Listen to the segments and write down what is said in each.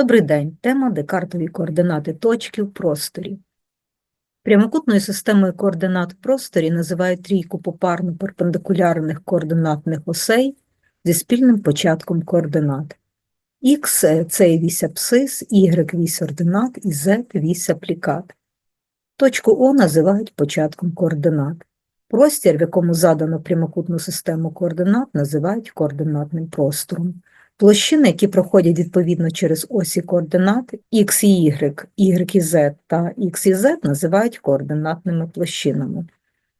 Добрий день. Тема декартові координати точки в просторі. Прямокутною системою координат в просторі називають трійку попарно перпендикулярних координатних осей зі спільним початком координат. Х – це вісь абсцис, Y – вісь ординат і Z – вісь аплікат. Точку О називають початком координат. Простір, в якому задано прямокутну систему координат, називають координатним простором. Площини, які проходять відповідно через осі координат x і y, y z та x і z називають координатними площинами.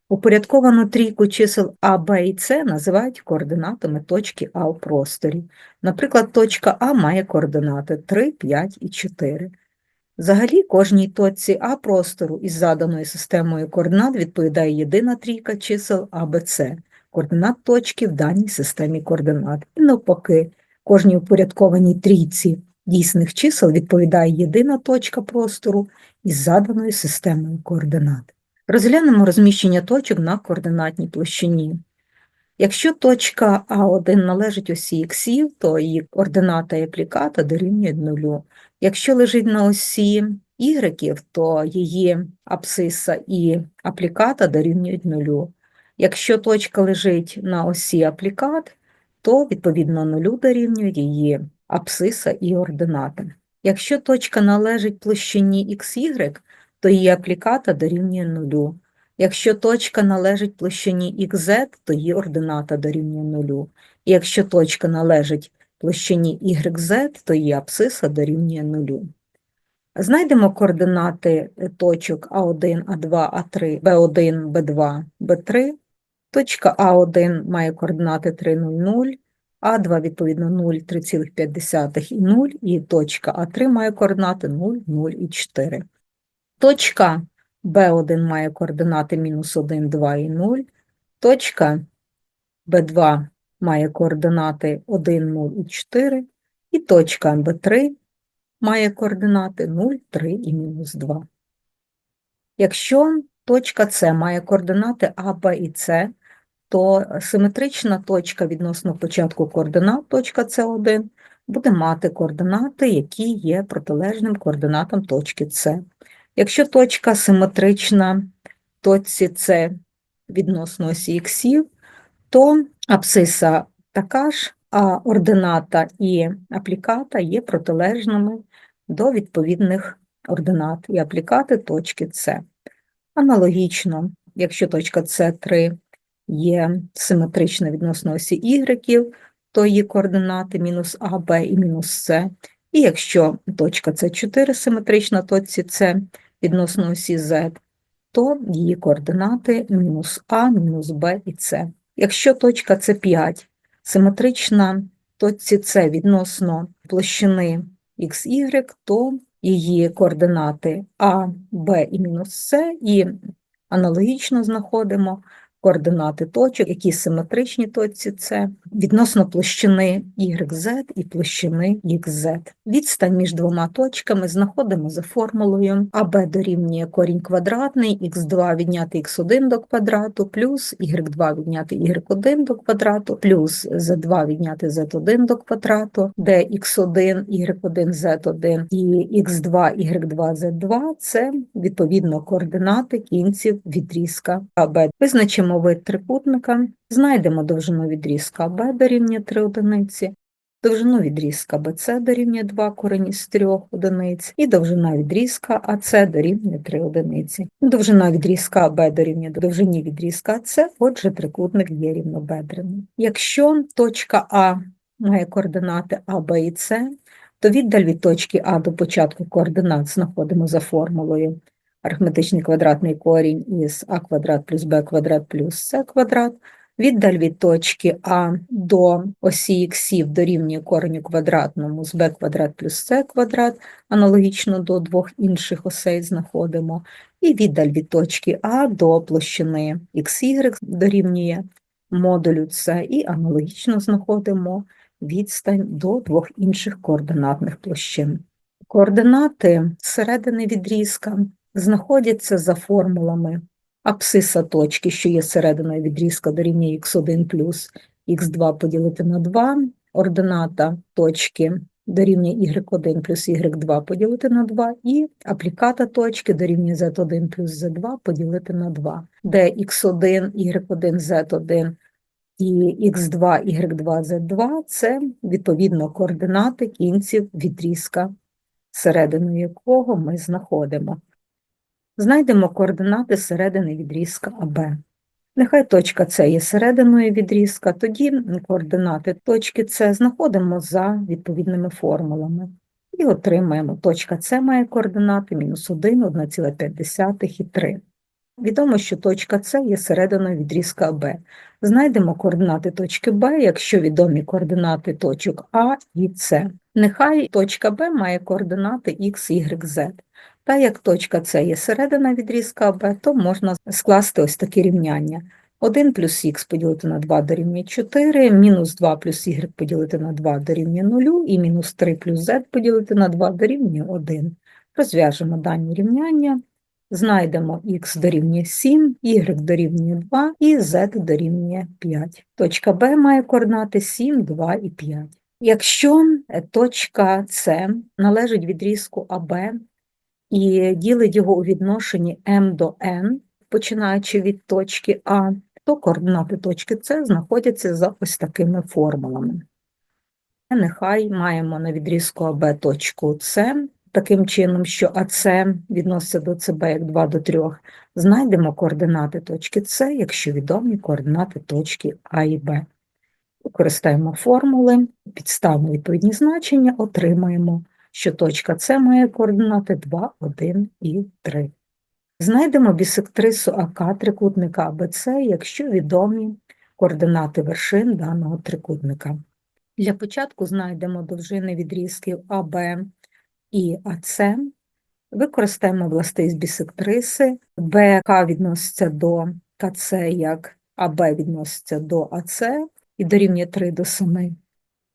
Упорядковану трійку чисел А, Б і С називають координатами точки А в просторі. Наприклад, точка А має координати 3, 5 і 4. Взагалі, кожній точці А простору із заданою системою координат відповідає єдина трійка чисел А, Б, С, координат точки в даній системі координат. І навпаки, Кожній упорядкованій трійці дійсних чисел відповідає єдина точка простору із заданою системою координат. Розглянемо розміщення точок на координатній площині. Якщо точка А1 належить осі х, то її координата і апліката дорівнюють нулю. Якщо лежить на осі y, то її абсциса і апліката дорівнюють нулю. Якщо точка лежить на осі аплікат, то відповідно нулю дорівнюють її абсциса і ордината. Якщо точка належить площині xy, то її апліката дорівнює нулю. Якщо точка належить площині xz, то її ордината дорівнює нулю. І якщо точка належить площині YZ, то її абсциса дорівнює нулю. Знайдемо координати точок А1, А2, А3, Б1, Б2, Б3 Точка А1 має координати 3, 0, 0, А2, відповідно, 0, 3,5 і 0, і точка А3 має координати 0, 0 і 4. Точка Б1 має координати мінус 1, 2 і 0. Точка Б2 має координати 1, 0 і 4. І точка Б3 має координати 0, 3 і мінус 2. Якщо точка С має координати А, Б і С, то симетрична точка відносно початку координат, точка С1, буде мати координати, які є протилежним координатам точки С. Якщо точка симетрична точці С відносно осі х, то абсциса така ж, а ордината і апліката є протилежними до відповідних ординат і аплікати точки С. Аналогічно, якщо точка С3 є симетрична відносно осі Y, то її координати мінус А, Б і мінус С. І якщо точка С4 симетрична точці С відносно осі Z, то її координати мінус А, мінус Б і С. Якщо точка С5 симетрична точці С відносно площини XY, то її координати А, Б і мінус С, і аналогічно знаходимо координати точок, які симетричні точці С, відносно площини YZ і площини XZ. Відстань між двома точками знаходимо за формулою АБ дорівнює корінь квадратний, х2 відняти х1 до квадрату, плюс y2 відняти y1 до квадрату, плюс z2 відняти z1 до квадрату, де x1, y1, z1 і x2, y2, z2 це відповідно координати кінців відрізка АБ. Визначимо Візьмемо вид трикутника, знайдемо довжину відрізка АБ дорівнює 3 одиниці, довжину відрізка БЦ дорівнює 2 корені з 3 одиниць, і довжина відрізка АЦ дорівнює 3 одиниці. Довжина відрізка АБ дорівнює довжині відрізка АЦ, отже, трикутник є рівнобедреним. Якщо точка А має координати А, Б і С, то віддаль від точки А до початку координат знаходимо за формулою арифметичний квадратний корінь із а квадрат плюс b квадрат плюс с квадрат. Віддаль від точки А до осі х дорівнює кореню квадратному з b квадрат плюс с квадрат, аналогічно до двох інших осей знаходимо. І віддаль від точки А до площини xy дорівнює модулю С, і аналогічно знаходимо відстань до двох інших координатних площин. Координати середини відрізка знаходяться за формулами абсиса точки, що є серединою відрізка дорівнює х1 плюс х2 поділити на 2, ордината точки дорівнює y1 плюс y2 поділити на 2, і апліката точки дорівнює z1 плюс z2 поділити на 2, де x1, y1, z1 і x2, y2, z2 – це, відповідно, координати кінців відрізка, середину якого ми знаходимо. Знайдемо координати середини відрізка АБ. Нехай точка С є серединою відрізка, тоді координати точки С знаходимо за відповідними формулами. І отримаємо точка С має координати мінус 1, 1,5 і 3. Відомо, що точка С є серединою відрізка АБ. Знайдемо координати точки Б, якщо відомі координати точок А і С. Нехай точка Б має координати Х, Y, Z. Та як точка С є середина відрізка АБ, то можна скласти ось таке рівняння. 1 плюс х поділити на 2 дорівнює 4, мінус 2 плюс y поділити на 2 дорівнює 0, і мінус 3 плюс z поділити на 2 дорівнює 1. Розв'яжемо дані рівняння. Знайдемо х дорівнює 7, y дорівнює 2 і z дорівнює 5. Точка Б має координати 7, 2 і 5. Якщо точка С належить відрізку АБ і ділить його у відношенні m до n, починаючи від точки А, то координати точки С знаходяться за ось такими формулами. Нехай маємо на відрізку АБ точку С, таким чином, що АС відноситься до СБ як 2 до 3, знайдемо координати точки С, якщо відомі координати точки А і Б. Використаємо формули, підставимо відповідні значення, отримаємо, що точка С має координати 2, 1 і 3. Знайдемо бісектрису АК трикутника АБЦ, якщо відомі координати вершин даного трикутника. Для початку знайдемо довжини відрізків АБ і АЦ, використаємо властивість бісектриси, БК відноситься до КЦ, як АБ відноситься до АЦ і дорівнює 3 до 7.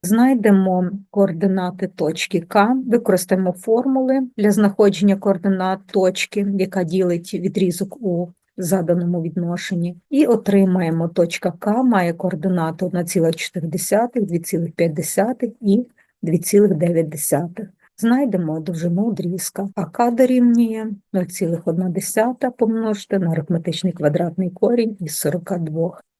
Знайдемо координати точки К, використаємо формули для знаходження координат точки, яка ділить відрізок у заданому відношенні, і отримаємо точка К має координати 1,4, 2,5 і 2,9. Знайдемо довжину одрізка. АК дорівнює 0,1 помножити на арифметичний квадратний корінь із 42.